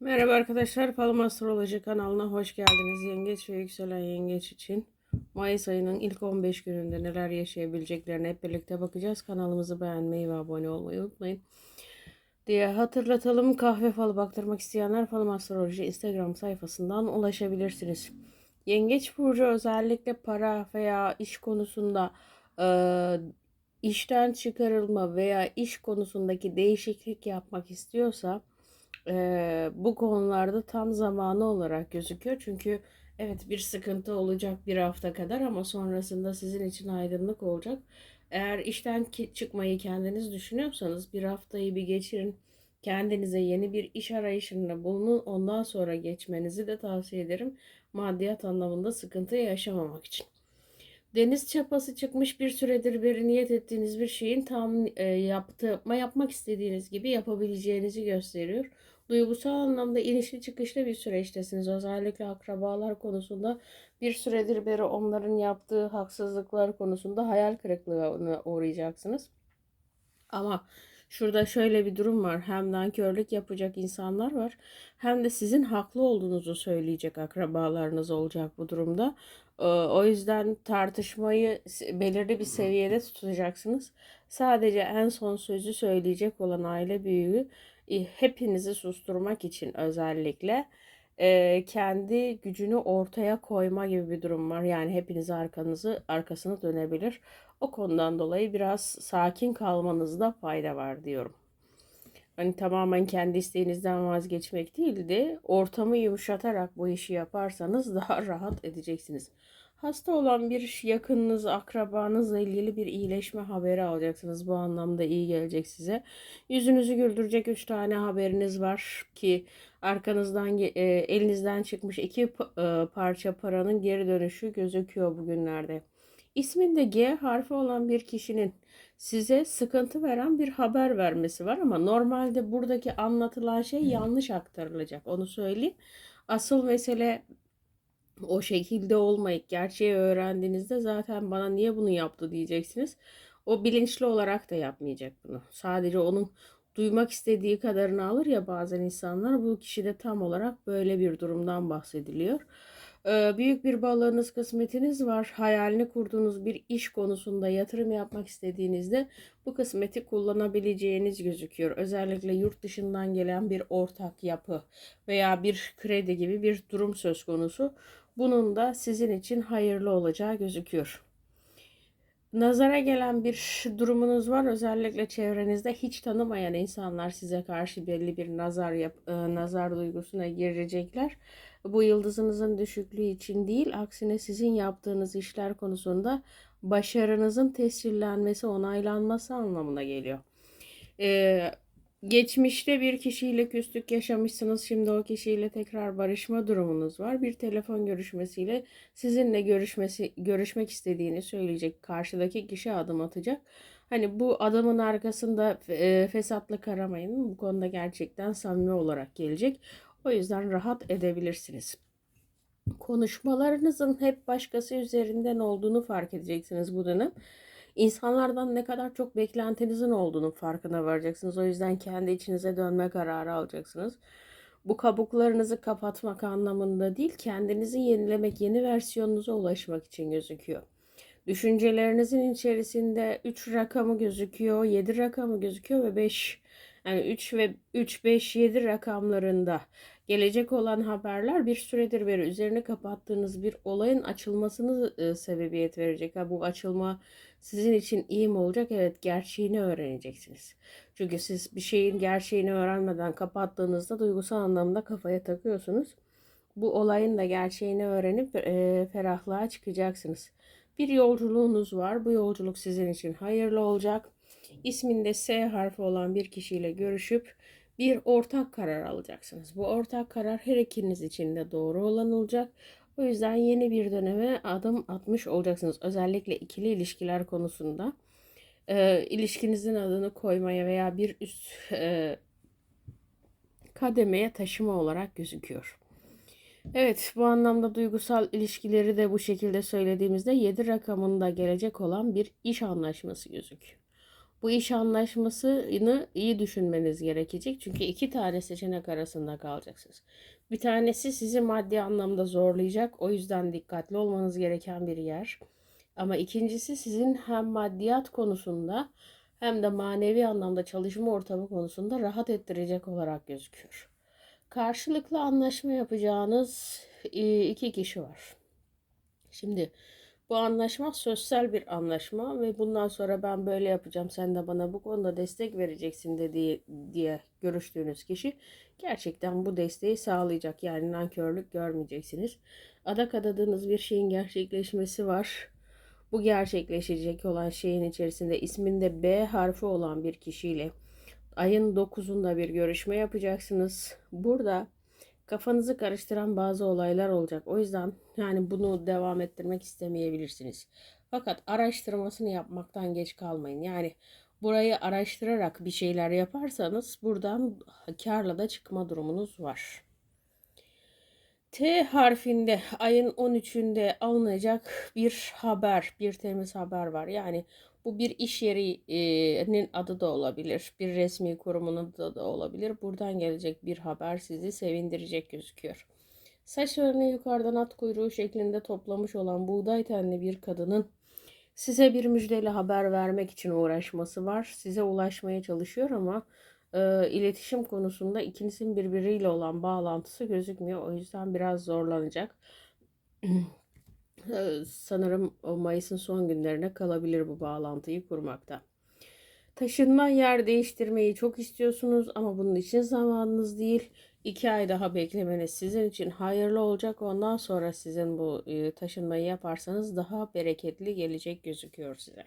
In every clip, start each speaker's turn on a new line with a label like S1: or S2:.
S1: Merhaba arkadaşlar, Falım Astroloji kanalına hoş geldiniz. Yengeç ve yükselen yengeç için Mayıs ayının ilk 15 gününde neler yaşayabileceklerine hep birlikte bakacağız. Kanalımızı beğenmeyi ve abone olmayı unutmayın. Diye hatırlatalım. Kahve falı baktırmak isteyenler Falım Astroloji Instagram sayfasından ulaşabilirsiniz. Yengeç burcu özellikle para veya iş konusunda e, işten çıkarılma veya iş konusundaki değişiklik yapmak istiyorsa Eee, bu konularda tam zamanı olarak gözüküyor. Çünkü evet bir sıkıntı olacak bir hafta kadar ama sonrasında sizin için aydınlık olacak. Eğer işten ki- çıkmayı kendiniz düşünüyorsanız bir haftayı bir geçirin. Kendinize yeni bir iş arayışında bulunun. Ondan sonra geçmenizi de tavsiye ederim. Maddiyat anlamında sıkıntı yaşamamak için. Deniz çapası çıkmış bir süredir beri niyet ettiğiniz bir şeyin tam e, yaptırma yapmak istediğiniz gibi yapabileceğinizi gösteriyor. Duygusal anlamda inişli çıkışlı bir süreçtesiniz. Özellikle akrabalar konusunda bir süredir beri onların yaptığı haksızlıklar konusunda hayal kırıklığına uğrayacaksınız. Ama şurada şöyle bir durum var. Hem nankörlük yapacak insanlar var. Hem de sizin haklı olduğunuzu söyleyecek akrabalarınız olacak bu durumda. Ee, O yüzden tartışmayı belirli bir seviyede tutacaksınız. Sadece en son sözü söyleyecek olan aile büyüğü hepinizi susturmak için özellikle e, kendi gücünü ortaya koyma gibi bir durum var. Yani hepiniz arkanızı arkasını dönebilir. O konudan dolayı biraz sakin kalmanızda fayda var diyorum. Hani tamamen kendi isteğinizden vazgeçmek değil de ortamı yumuşatarak bu işi yaparsanız daha rahat edeceksiniz. Hasta olan bir yakınınız, akrabanızla ilgili bir iyileşme haberi alacaksınız. Bu anlamda iyi gelecek size. Yüzünüzü güldürecek üç tane haberiniz var ki arkanızdan e, elinizden çıkmış iki e, parça paranın geri dönüşü gözüküyor bugünlerde. İsminde G harfi olan bir kişinin size sıkıntı veren bir haber vermesi var ama normalde buradaki anlatılan şey yanlış aktarılacak. Onu söyleyeyim. Asıl mesele o şekilde olmayıp gerçeği öğrendiğinizde zaten bana niye bunu yaptı diyeceksiniz. O bilinçli olarak da yapmayacak bunu. Sadece onun duymak istediği kadarını alır ya bazen insanlar. Bu kişide tam olarak böyle bir durumdan bahsediliyor. Ee, Büyük bir balığınız, kısmetiniz var. Hayalini kurduğunuz bir iş konusunda yatırım yapmak istediğinizde bu kısmeti kullanabileceğiniz gözüküyor. Özellikle yurt dışından gelen bir ortak yapı veya bir kredi gibi bir durum söz konusu. Bunun da sizin için hayırlı olacağı gözüküyor. Nazara gelen bir durumunuz var. Özellikle çevrenizde hiç tanımayan insanlar size karşı belli bir nazar yap, e, nazar duygusuna girecekler. Bu yıldızınızın düşüklüğü için değil, aksine sizin yaptığınız işler konusunda başarınızın tescillenmesi, onaylanması anlamına geliyor. Ee, geçmişte bir kişiyle küslük yaşamışsınız. Şimdi o kişiyle tekrar barışma durumunuz var. Bir telefon görüşmesiyle sizinle görüşmesi görüşmek istediğini söyleyecek. Karşıdaki kişi adım atacak. Hani bu adamın arkasında e, fesatlık aramayın. Bu konuda gerçekten samimi olarak gelecek. O yüzden rahat edebilirsiniz. Konuşmalarınızın hep başkası üzerinden olduğunu fark edeceksiniz bu dönem. İnsanlardan ne kadar çok beklentinizin olduğunu farkına varacaksınız. O yüzden kendi içinize dönme kararı alacaksınız. Bu kabuklarınızı kapatmak anlamında değil, kendinizi yenilemek, yeni versiyonunuza ulaşmak için gözüküyor. Düşüncelerinizin içerisinde 3 rakamı gözüküyor, 7 rakamı gözüküyor ve 5 yani 3 ve 3 5 7 rakamlarında gelecek olan haberler bir süredir beri üzerine kapattığınız bir olayın açılmasını e, sebebiyet verecek. Ha, bu açılma sizin için iyi mi olacak? Evet, gerçeğini öğreneceksiniz. Çünkü siz bir şeyin gerçeğini öğrenmeden kapattığınızda duygusal anlamda kafaya takıyorsunuz. Bu olayın da gerçeğini öğrenip e, ferahlığa çıkacaksınız. Bir yolculuğunuz var. Bu yolculuk sizin için hayırlı olacak. İsminde S harfi olan bir kişiyle görüşüp bir ortak karar alacaksınız. Bu ortak karar her ikiniz için de doğru olan olacak. O yüzden yeni bir döneme adım atmış olacaksınız. Özellikle ikili ilişkiler konusunda. E, ilişkinizin adını koymaya veya bir üst e, kademeye taşıma olarak gözüküyor. Evet, bu anlamda duygusal ilişkileri de bu şekilde söylediğimizde 7 rakamında gelecek olan bir iş anlaşması gözüküyor. Bu iş anlaşmasını iyi düşünmeniz gerekecek. Çünkü iki tane seçenek arasında kalacaksınız. Bir tanesi sizi maddi anlamda zorlayacak. O yüzden dikkatli olmanız gereken bir yer. Ama ikincisi sizin hem maddiyat konusunda hem de manevi anlamda çalışma ortamı konusunda rahat ettirecek olarak gözüküyor. Karşılıklı anlaşma yapacağınız e, iki kişi var. Şimdi bu anlaşma sosyal bir anlaşma ve bundan sonra ben böyle yapacağım sen de bana bu konuda destek vereceksin dediği diye görüştüğünüz kişi gerçekten bu desteği sağlayacak. Yani nankörlük görmeyeceksiniz. Adak adadığınız bir şeyin gerçekleşmesi var. Bu gerçekleşecek olan şeyin içerisinde isminde B harfi olan bir kişiyle ayın 9'unda bir görüşme yapacaksınız. Burada kafanızı karıştıran bazı olaylar olacak. O yüzden yani bunu devam ettirmek istemeyebilirsiniz. Fakat araştırmasını yapmaktan geç kalmayın. Yani burayı araştırarak bir şeyler yaparsanız buradan karla da çıkma durumunuz var. T harfinde ayın 13'ünde alınacak bir haber, bir temiz haber var. Yani bu bir iş yerinin adı da olabilir, bir resmi kurumun adı da olabilir. Buradan gelecek bir haber sizi sevindirecek gözüküyor. Saçlarını yukarıdan at kuyruğu şeklinde toplamış olan buğday tenli bir kadının size bir müjdeli haber vermek için uğraşması var. Size ulaşmaya çalışıyor ama e, iletişim konusunda ikinizin birbiriyle olan bağlantısı gözükmüyor. O yüzden biraz zorlanacak. sanırım Mayıs'ın son günlerine kalabilir bu bağlantıyı kurmakta. Taşınma yer değiştirmeyi çok istiyorsunuz ama bunun için zamanınız değil. İki ay daha beklemeniz sizin için hayırlı olacak. Ondan sonra sizin bu taşınmayı yaparsanız daha bereketli gelecek gözüküyor size.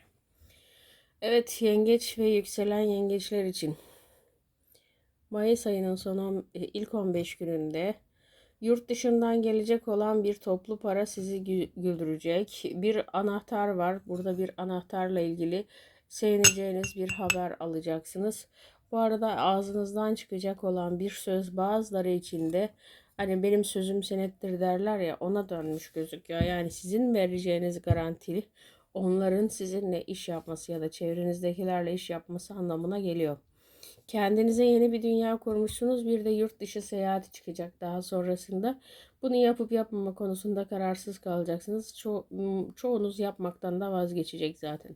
S1: Evet yengeç ve yükselen yengeçler için Mayıs ayının son ilk 15 gününde yurt dışından gelecek olan bir toplu para sizi güldürecek. Bir anahtar var. Burada bir anahtarla ilgili sevineceğiniz bir haber alacaksınız. Bu arada ağzınızdan çıkacak olan bir söz bazıları için de hani benim sözüm senettir derler ya ona dönmüş gözüküyor. Yani sizin vereceğiniz garantili onların sizinle iş yapması ya da çevrenizdekilerle iş yapması anlamına geliyor. Kendinize yeni bir dünya kurmuşsunuz. Bir de yurt dışı seyahati çıkacak daha sonrasında. Bunu yapıp yapmama konusunda kararsız kalacaksınız. Ço çoğunuz yapmaktan da vazgeçecek zaten.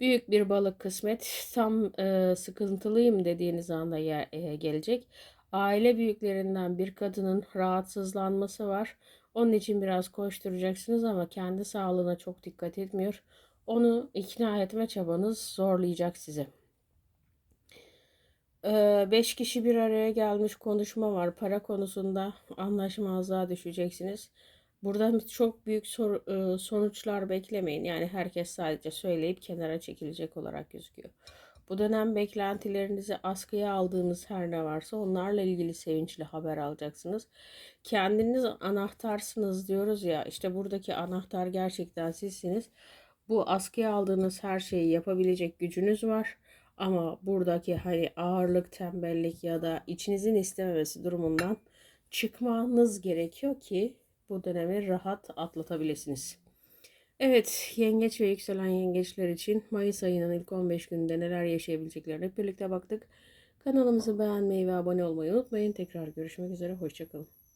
S1: Büyük bir balık kısmet tam e, sıkıntılıyım dediğiniz anda yer, e, gelecek. Aile büyüklerinden bir kadının rahatsızlanması var. Onun için biraz koşturacaksınız ama kendi sağlığına çok dikkat etmiyor. Onu ikna etme çabanız zorlayacak sizi. Ee, beş kişi bir araya gelmiş konuşma var. Para konusunda anlaşmazlığa düşeceksiniz. Burada çok büyük sor, sonuçlar beklemeyin. Yani herkes sadece söyleyip kenara çekilecek olarak gözüküyor. Bu dönem beklentilerinizi askıya aldığınız her ne varsa onlarla ilgili sevinçli haber alacaksınız. Kendiniz anahtarsınız diyoruz ya işte buradaki anahtar gerçekten sizsiniz. Bu askıya aldığınız her şeyi yapabilecek gücünüz var. Ama buradaki hani ağırlık, tembellik ya da içinizin istememesi durumundan çıkmanız gerekiyor ki bu dönemi rahat atlatabilirsiniz. Evet, yengeç ve yükselen yengeçler için Mayıs ayının ilk 15 gününde neler yaşayabileceklerine birlikte baktık. Kanalımızı beğenmeyi ve abone olmayı unutmayın. Tekrar görüşmek üzere, hoşçakalın.